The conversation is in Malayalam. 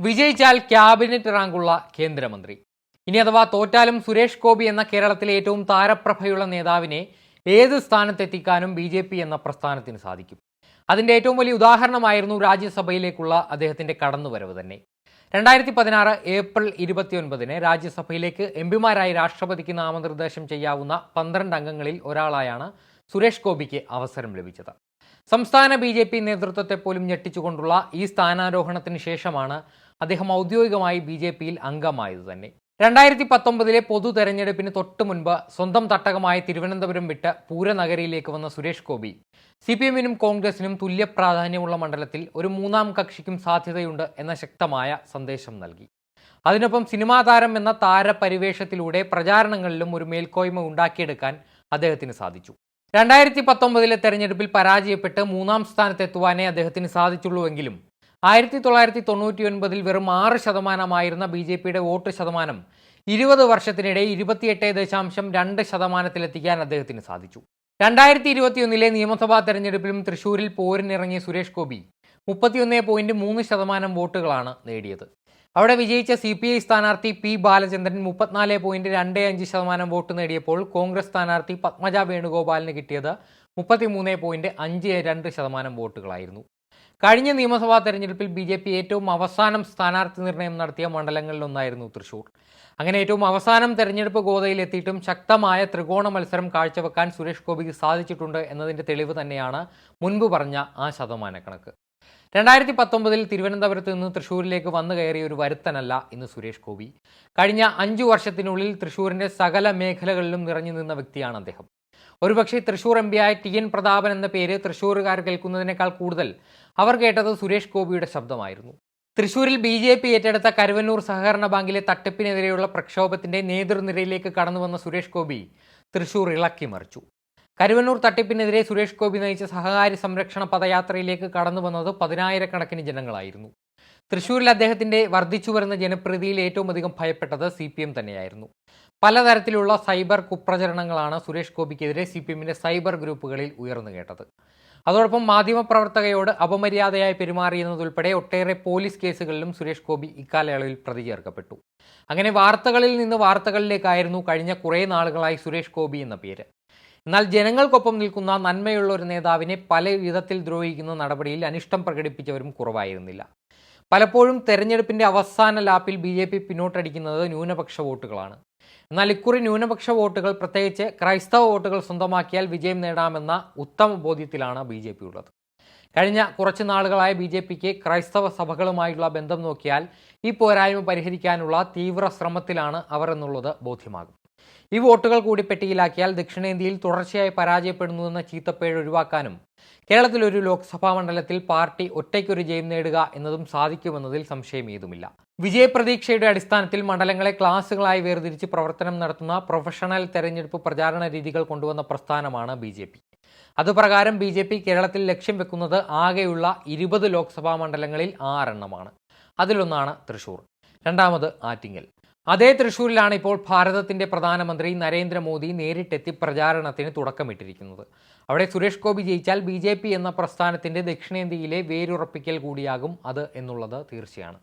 വിജയിച്ചാൽ ക്യാബിനറ്റ് റാങ്കുള്ള കേന്ദ്രമന്ത്രി. ഇനി അഥവാ തോറ്റാലും സുരേഷ് ഗോപി എന്ന കേരളത്തിലെ ഏറ്റവും താരപ്രഭയുള്ള നേതാവിനെ ഏത് സ്ഥാനത്തെത്തിക്കാനും ബി ജെ പി എന്ന പ്രസ്ഥാനത്തിന് സാധിക്കും. അതിന്റെ ഏറ്റവും വലിയ ഉദാഹരണമായിരുന്നു രാജ്യസഭയിലേക്കുള്ള അദ്ദേഹത്തിന്റെ കടന്നുവരവ് തന്നെ. രണ്ടായിരത്തി പതിനാറ് ഏപ്രിൽ ഇരുപത്തിയൊൻപതിന് രാജ്യസഭയിലേക്ക് എം പിമാരായി രാഷ്ട്രപതിക്ക് നാമനിർദ്ദേശം ചെയ്യാവുന്ന പന്ത്രണ്ട് അംഗങ്ങളിൽ ഒരാളായാണ് സുരേഷ് ഗോപിക്ക് അവസരം ലഭിച്ചത്. സംസ്ഥാന ബി നേതൃത്വത്തെ പോലും ഞെട്ടിച്ചുകൊണ്ടുള്ള ഈ സ്ഥാനാരോഹണത്തിന് ശേഷമാണ് അദ്ദേഹം ഔദ്യോഗികമായി ബി ജെ പിയിൽ അംഗമായത് തന്നെ. രണ്ടായിരത്തി പത്തൊമ്പതിലെ പൊതു തെരഞ്ഞെടുപ്പിന് തൊട്ടു മുൻപ് സ്വന്തം തട്ടകമായ തിരുവനന്തപുരം വിട്ട് പൂരനഗരിയിലേക്ക് വന്ന സുരേഷ് ഗോപി സി പി എമ്മിനും കോൺഗ്രസിനും തുല്യ പ്രാധാന്യമുള്ള മണ്ഡലത്തിൽ ഒരു മൂന്നാം കക്ഷിക്കും സാധ്യതയുണ്ട് എന്ന ശക്തമായ സന്ദേശം നൽകി. അതിനൊപ്പം സിനിമാ താരം എന്ന താരപരിവേഷത്തിലൂടെ പ്രചാരണങ്ങളിലും ഒരു മേൽക്കോയ്മ ഉണ്ടാക്കിയെടുക്കാൻ അദ്ദേഹത്തിന് സാധിച്ചു. രണ്ടായിരത്തി പത്തൊമ്പതിലെ തെരഞ്ഞെടുപ്പിൽ പരാജയപ്പെട്ട് മൂന്നാം സ്ഥാനത്തെത്തുവാനേ അദ്ദേഹത്തിന് സാധിച്ചുള്ളൂവെങ്കിലും ആയിരത്തി തൊള്ളായിരത്തി തൊണ്ണൂറ്റി ഒൻപതിൽ വെറും ആറ് ശതമാനമായിരുന്ന ബി ജെ പിയുടെ വോട്ട് ശതമാനം ഇരുപത് വർഷത്തിനിടെ ഇരുപത്തിയെട്ട് ദശാംശം രണ്ട് ശതമാനത്തിലെത്തിക്കാൻ അദ്ദേഹത്തിന് സാധിച്ചു. രണ്ടായിരത്തി ഇരുപത്തിയൊന്നിലെ നിയമസഭാ തെരഞ്ഞെടുപ്പിലും തൃശൂരിൽ പോരിനിറങ്ങിയ സുരേഷ് ഗോപി മുപ്പത്തിയൊന്ന് പോയിന്റ് മൂന്ന് ശതമാനം വോട്ടുകളാണ് നേടിയത്. അവിടെ വിജയിച്ച സി പി ഐ സ്ഥാനാർത്ഥി പി ബാലചന്ദ്രൻ മുപ്പത്തിനാല് പോയിന്റ് രണ്ട് അഞ്ച് ശതമാനം വോട്ട് നേടിയപ്പോൾ കോൺഗ്രസ് സ്ഥാനാർത്ഥി പത്മജ വേണുഗോപാലിന് കിട്ടിയത് മുപ്പത്തിമൂന്ന് പോയിന്റ് അഞ്ച് രണ്ട് ശതമാനം വോട്ടുകളായിരുന്നു. കഴിഞ്ഞ നിയമസഭാ തെരഞ്ഞെടുപ്പിൽ ബി ജെ പി ഏറ്റവും അവസാനം സ്ഥാനാർത്ഥി നിർണയം നടത്തിയ മണ്ഡലങ്ങളിലൊന്നായിരുന്നു തൃശൂർ. അങ്ങനെ ഏറ്റവും അവസാനം തെരഞ്ഞെടുപ്പ് ഗോതയിലെത്തിയിട്ടും ശക്തമായ ത്രികോണ മത്സരം കാഴ്ചവെക്കാൻ സുരേഷ് ഗോപിക്ക് സാധിച്ചിട്ടുണ്ട് എന്നതിന്റെ തെളിവ് തന്നെയാണ് മുൻപ് പറഞ്ഞ ആ ശതമാനക്കണക്ക്. രണ്ടായിരത്തി പത്തൊമ്പതിൽ തിരുവനന്തപുരത്ത് നിന്ന് തൃശ്ശൂരിലേക്ക് വന്നു കയറിയ ഒരു വരുത്തനല്ല ഇന്ന് സുരേഷ് ഗോപി. കഴിഞ്ഞ അഞ്ചു വർഷത്തിനുള്ളിൽ തൃശ്ശൂരിന്റെ സകല മേഖലകളിലും നിറഞ്ഞു നിന്ന വ്യക്തിയാണ് അദ്ദേഹം. ഒരുപക്ഷെ തൃശൂർ എം പിയായ ടി എൻ പ്രതാപൻ എന്ന പേര് തൃശ്ശൂരുകാർ കേൾക്കുന്നതിനേക്കാൾ കൂടുതൽ അവർ കേട്ടത് സുരേഷ് ഗോപിയുടെ ശബ്ദമായിരുന്നു. തൃശൂരിൽ ബി ജെ പി ഏറ്റെടുത്ത കരുവന്നൂർ സഹകരണ ബാങ്കിലെ തട്ടിപ്പിനെതിരെയുള്ള പ്രക്ഷോഭത്തിന്റെ നേതൃനിരയിലേക്ക് കടന്നു വന്ന സുരേഷ് ഗോപി തൃശൂർ ഇളക്കി മറിച്ചു. കരുവന്നൂർ തട്ടിപ്പിനെതിരെ സുരേഷ് ഗോപി നയിച്ച സഹകാരി സംരക്ഷണ പദയാത്രയിലേക്ക് കടന്നു വന്നത് പതിനായിരക്കണക്കിന് ജനങ്ങളായിരുന്നു. തൃശൂരിൽ അദ്ദേഹത്തിന്റെ വർദ്ധിച്ചു വരുന്ന ജനപ്രീതിയിൽ ഏറ്റവും അധികം ഭയപ്പെട്ടത് സി പി എം തന്നെയായിരുന്നു. പലതരത്തിലുള്ള സൈബർ കുപ്രചരണങ്ങളാണ് സുരേഷ് ഗോപിക്കെതിരെ സി പി എമ്മിന്റെ സൈബർ ഗ്രൂപ്പുകളിൽ ഉയർന്നു കേട്ടത്. അതോടൊപ്പം മാധ്യമപ്രവർത്തകയോട് അപമര്യാദയായി പെരുമാറിയെന്നതുൾപ്പെടെ ഒട്ടേറെ പോലീസ് കേസുകളിലും സുരേഷ് ഗോപി ഇക്കാലയളവിൽ പ്രതി ചേർക്കപ്പെട്ടു അങ്ങനെ വാർത്തകളിൽ നിന്ന് വാർത്തകളിലേക്കായിരുന്നു കഴിഞ്ഞ കുറേ നാളുകളായി സുരേഷ് ഗോപി എന്ന പേര്. എന്നാൽ ജനങ്ങൾക്കൊപ്പം നിൽക്കുന്ന നന്മയുള്ള ഒരു നേതാവിനെ പല വിധത്തിൽ ദ്രോഹിക്കുന്ന നടപടിയിൽ അനിഷ്ടം പ്രകടിപ്പിച്ചവരും കുറവായിരുന്നില്ല. പലപ്പോഴും തെരഞ്ഞെടുപ്പിന്റെ അവസാന ലാപ്പിൽ ബി ജെ പി പിന്നോട്ടടിക്കുന്നത് ന്യൂനപക്ഷ വോട്ടുകളാണ്. എന്നാൽ ഇക്കുറി ന്യൂനപക്ഷ വോട്ടുകൾ പ്രത്യേകിച്ച് ക്രൈസ്തവ വോട്ടുകൾ സ്വന്തമാക്കിയാൽ വിജയം നേടാമെന്ന ഉത്തമ ബോധ്യത്തിലാണ് ബി ജെ പി ഉള്ളത്. കഴിഞ്ഞ കുറച്ച് നാളുകളായി ബി ജെ പിക്ക് ക്രൈസ്തവ സഭകളുമായുള്ള ബന്ധം നോക്കിയാൽ ഈ പോരായ്മ പരിഹരിക്കാനുള്ള തീവ്ര ശ്രമത്തിലാണ് അവർ എന്നുള്ളത് ബോധ്യമാകും. ഈ വോട്ടുകൾ കൂടി പെട്ടിയിലാക്കിയാൽ ദക്ഷിണേന്ത്യയിൽ തുടർച്ചയായി പരാജയപ്പെടുന്നുവെന്ന ചീത്തപ്പേഴ് ഒഴിവാക്കാനും കേരളത്തിൽ ഒരു ലോക്സഭാ മണ്ഡലത്തിൽ പാർട്ടി ഒറ്റയ്ക്കൊരു ജയം നേടുക എന്നതും സാധിക്കുമെന്നതിൽ സംശയം ഏതുമില്ല. വിജയപ്രതീക്ഷയുടെ അടിസ്ഥാനത്തിൽ മണ്ഡലങ്ങളെ ക്ലാസുകളായി വേർതിരിച്ച് പ്രവർത്തനം നടത്തുന്ന പ്രൊഫഷണൽ തെരഞ്ഞെടുപ്പ് പ്രചാരണ രീതികൾ കൊണ്ടുവന്ന പ്രസ്ഥാനമാണ് ബി ജെ പി. അതുപ്രകാരം ബി ജെ പി കേരളത്തിൽ ലക്ഷ്യം വെക്കുന്നത് ആകെയുള്ള ഇരുപത് ലോക്സഭാ മണ്ഡലങ്ങളിൽ ആറെണ്ണമാണ്. അതിലൊന്നാണ് തൃശൂർ. രണ്ടാമത് ആറ്റിങ്ങൽ. അതേ തൃശൂരിലാണ് ഇപ്പോൾ ഭാരതത്തിന്റെ പ്രധാനമന്ത്രി നരേന്ദ്രമോദി നേരിട്ടെത്തി പ്രചാരണത്തിന് തുടക്കമിട്ടിരിക്കുന്നത്. അവിടെ സുരേഷ് ഗോപി ജയിച്ചാൽ ബി എന്ന പ്രസ്ഥാനത്തിന്റെ ദക്ഷിണേന്ത്യയിലെ വേരുറപ്പിക്കൽ കൂടിയാകും അത് എന്നുള്ളത് തീർച്ചയാണ്.